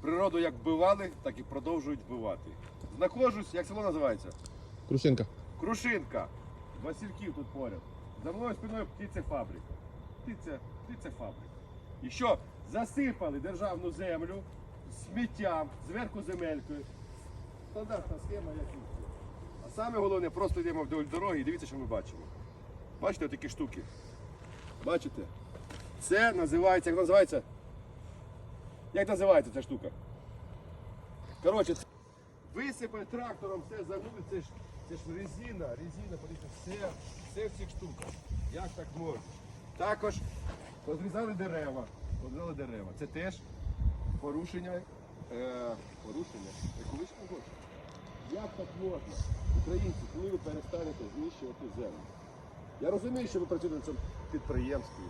Природу як вбивали, так і продовжують вбивати. Знаходжусь, як село називається? Крушинка. Крушинка. Васильків тут поряд. За мною спиною птицефабрика. Птиця, птицефабрика. І що? Засипали державну землю сміттям, зверху земелькою. Стандартна схема, як і все. А саме головне, просто йдемо вдоль дороги і дивіться, що ми бачимо. Бачите такі штуки? Бачите? Це називається, як називається? Як називається ця штука? Коротше, висипали трактором, все загнули, це ж, це ж резина, резина, все, все в цих штуках. Як так можна? Також позрізали дерева. Позрізали дерева. Це теж порушення, е, порушення екологічного кодексу. Як так можна? Українці, коли ви перестанете знищувати землю? Я розумію, що ви працюєте на цьому підприємстві.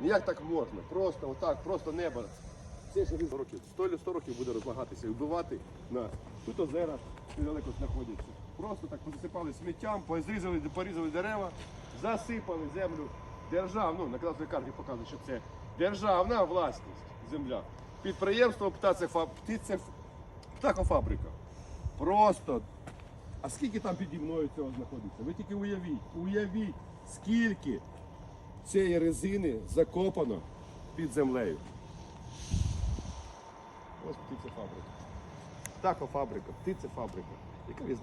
Ніяк так можна. Просто отак, просто небо. Це ж 100 років, 100, 100 років буде розлагатися і вбивати нас. Тут озера недалеко знаходяться. Просто так посипали сміттям, позрізали, порізали дерева, засипали землю. Державну, на кадастровій карті показує, що це державна власність земля. Підприємство птацефа- птицеф... птахофабрика. Просто. А скільки там піді мною цього знаходиться? Ви тільки уявіть, уявіть, скільки цієї резини закопано під землею. Ось птицефабрика. Птахофабрика, птицефабрика. Яка різниця?